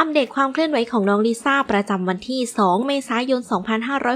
อัปเดตความเคลื่อนไหวของน้องลิซ่าประจำวันที่ 2 เมษายน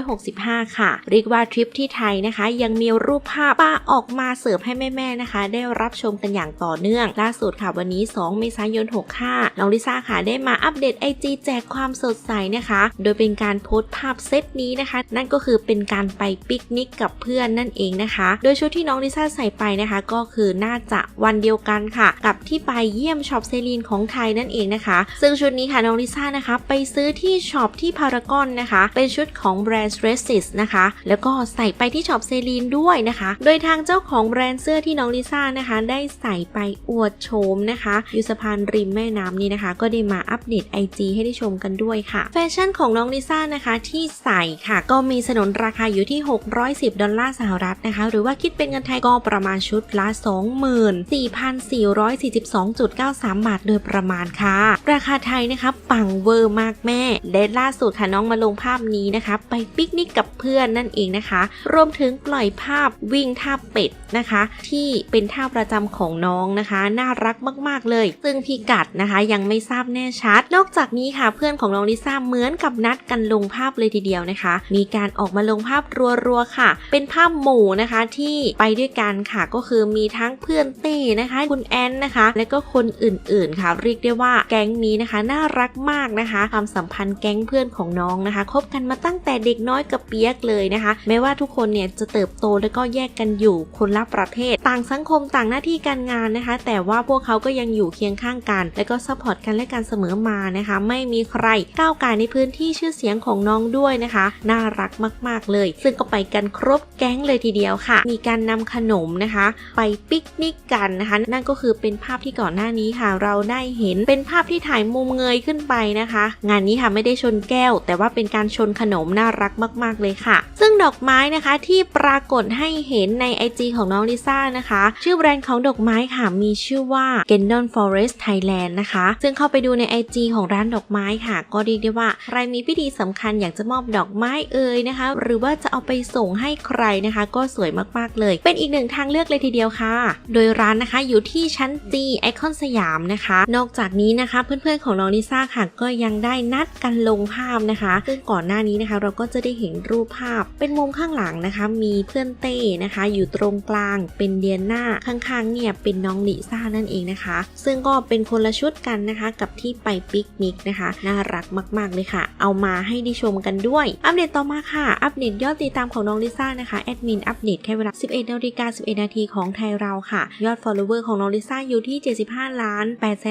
2565 ค่ะ เรียกว่าทริปที่ไทยนะคะ ยังมีรูปภาพป้าออกมาเสิร์ฟให้แม่ๆนะคะ ได้รับชมกันอย่างต่อเนื่อง ล่าสุดค่ะวันนี้ 2 เมษายน 65 น้องลิซ่าค่ะได้มาอัปเดต IG แจกความสดใสนะคะ โดยเป็นการโพสต์ภาพเซตนี้นะคะ นั่นก็คือเป็นการไปปิกนิกกับเพื่อนนั่นเองนะคะ โดยชุดที่น้องลิซ่าใส่ไปนะคะ ก็คือน่าจะวันเดียวกันค่ะ กับที่ไปเยี่ยมช็อปเซรีนของไทยนั่นเองนะคะ ซึ่งชุดนี้ค่ะน้องลิซ่านะคะ ไปซื้อที่ช็อปที่พารากอนนะคะ เป็นชุดของแบรนด์ r e s i s นะคะ แล้วก็ใส่ไปที่ช็อปเซรีนด้วยนะคะ โดยทางเจ้าของแบรนด์เสื้อที่น้องลิซ่านะคะ ได้ใส่ไปอวดโฉมนะคะอยู่สะพานริมแม่น้ำนี้นะคะ ก็ได้มาอัปเดต IG ให้ได้ชมกันด้วยค่ะ แฟชั่นของน้องลิซ่านะคะที่ใส่ค่ะ ก็มีสนนราคาอยู่ที่ 610 ดอลลาร์สหรัฐนะคะ หรือว่าคิดเป็นเงินไทยก็ประมาณชุดละ 24,442.93 บาทโดยประมาณค่ะ ราคาไทยนะคะปังเวอร์มากแม่ และล่าสุดค่ะน้องมาลงภาพนี้นะคะ ไปปิกนิกกับเพื่อนนั่นเองนะคะ รวมถึงปล่อยภาพวิ่งท่าเป็ดนะคะ ที่เป็นท่าประจำของน้องนะคะ น่ารักมากๆเลย ซึ่งพี่กัดนะคะยังไม่ทราบแน่ชัด นอกจากนี้ค่ะเพื่อนของน้องลิซ่าเหมือนกับนัดกันลงภาพเลยทีเดียวนะคะ มีการออกมาลงภาพรัวๆค่ะ เป็นภาพหมู่นะคะที่ไปด้วยกันค่ะก็คือมีทั้งเพื่อนเต้นะคะ คุณแอนนะคะ และก็คนอื่นๆค่ะเรียกได้ว่าแก๊งนี้นะคะน่ารักมากนะคะ ความสัมพันธ์แก๊งเพื่อนของน้องนะคะคบกันมาตั้งแต่เด็กน้อยกับเปียกเลยนะคะ แม้ว่าทุกคนเนี่ยจะเติบโตแล้วก็แยกกันอยู่คนละประเทศ ต่างสังคมต่างหน้าที่การงานนะคะ แต่ว่าพวกเขาก็ยังอยู่เคียงข้างกัน และก็ซัพพอร์ตกันและกันเสมอมานะคะ ไม่มีใครก้าวไก่ในพื้นที่ชื่อเสียงของน้องด้วยนะคะ น่ารักมาก ๆเลย ซึ่งก็ไปกันครบแก๊งเลยทีเดียวค่ะ มีการนำขนมนะคะ ไปปิกนิกกันนะคะ นั่นก็คือเป็นภาพที่ก่อนหน้านี้ค่ะ เราได้เห็นเป็นภาพที่ถ่ายมุมเงยขึ้นไปนะคะ งานนี้ค่ะไม่ได้ชนแก้ว แต่ว่าเป็นการชนขนมน่ารักมากๆเลยค่ะ ซึ่งดอกไม้นะคะที่ปรากฏให้เห็นใน IG ของน้องลิซ่านะคะ ชื่อแบรนด์ของดอกไม้ค่ะมีชื่อว่า g e n d o n Forest Thailand นะคะ ซึ่งเข้าไปดูใน IG ของร้านดอกไม้ค่ะ ก็เรียกได้ว่าใครมีพิธีสำคัญอยากจะมอบดอกไม้เอ่ยนะคะ หรือว่าจะเอาไปส่งให้ใครนะคะ ก็สวยมากๆเลย เป็นอีกหนึ่งทางเลือกเลยทีเดียวค่ะ โดยร้านนะคะอยู่ที่ชั้น G ไอคอนสยามนะคะ นอกจากนี้นะคะเพื่อนๆของน้องลิซ่าค่ะก็ยังได้นัดกันลงภาพนะคะ ซึ่งก่อนหน้านี้นะคะ เราก็จะได้เห็นรูปภาพ เป็นมุมข้างหลังนะคะ มีเพื่อนเต้นะคะ อยู่ตรงกลางเป็นเดียนหน้าข้างๆเนี่ยเป็นน้องลิซ่านั่นเองนะคะ ซึ่งก็เป็นคนละชุดกันนะคะ กับที่ไปปิกนิกนะคะ น่ารักมากๆเลยค่ะ เอามาให้ได้ชมกันด้วย อัปเดตต่อมาค่ะ อัปเดตยอดติดตามของน้องลิซ่านะคะแอดมินอัปเดตแค่เวลา 11นาฬิกา11 นาทีของไทยเราค่ะ ยอด follower ของน้องลิซ่าอยู่ที่ 75 ล้าน 8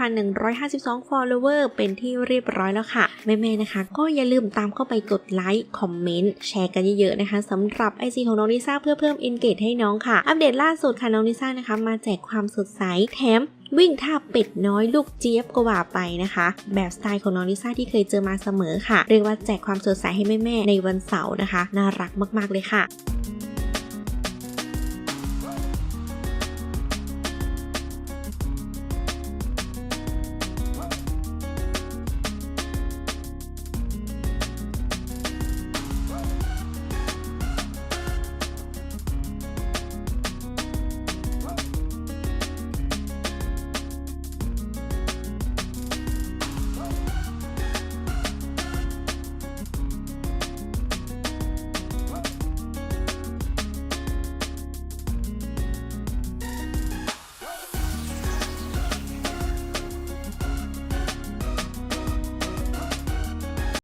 39,152 follower เป็นที่เรียบร้อยแล้วค่ะ แม่ๆนะคะ ก็อย่าลืมตามเข้าไปกดไลค์ คอมเมนต์แชร์กันเยอะๆนะคะสำหรับไอซีของน้องลิซ่าเพื่อเพิ่ม engage ให้น้องค่ะ อัปเดตล่าสุดค่ะน้องลิซ่านะคะ มาแจกความสดใสแถมวิ่งท่าเป็ดน้อยลูกเจี๊ยบก็ว่าไปนะคะ แบบสไตล์ของน้องลิซ่าที่เคยเจอมาเสมอค่ะ เรียกว่าแจกความสดใสให้แม่ๆในวันเสาร์นะคะ น่ารักมากๆเลยค่ะ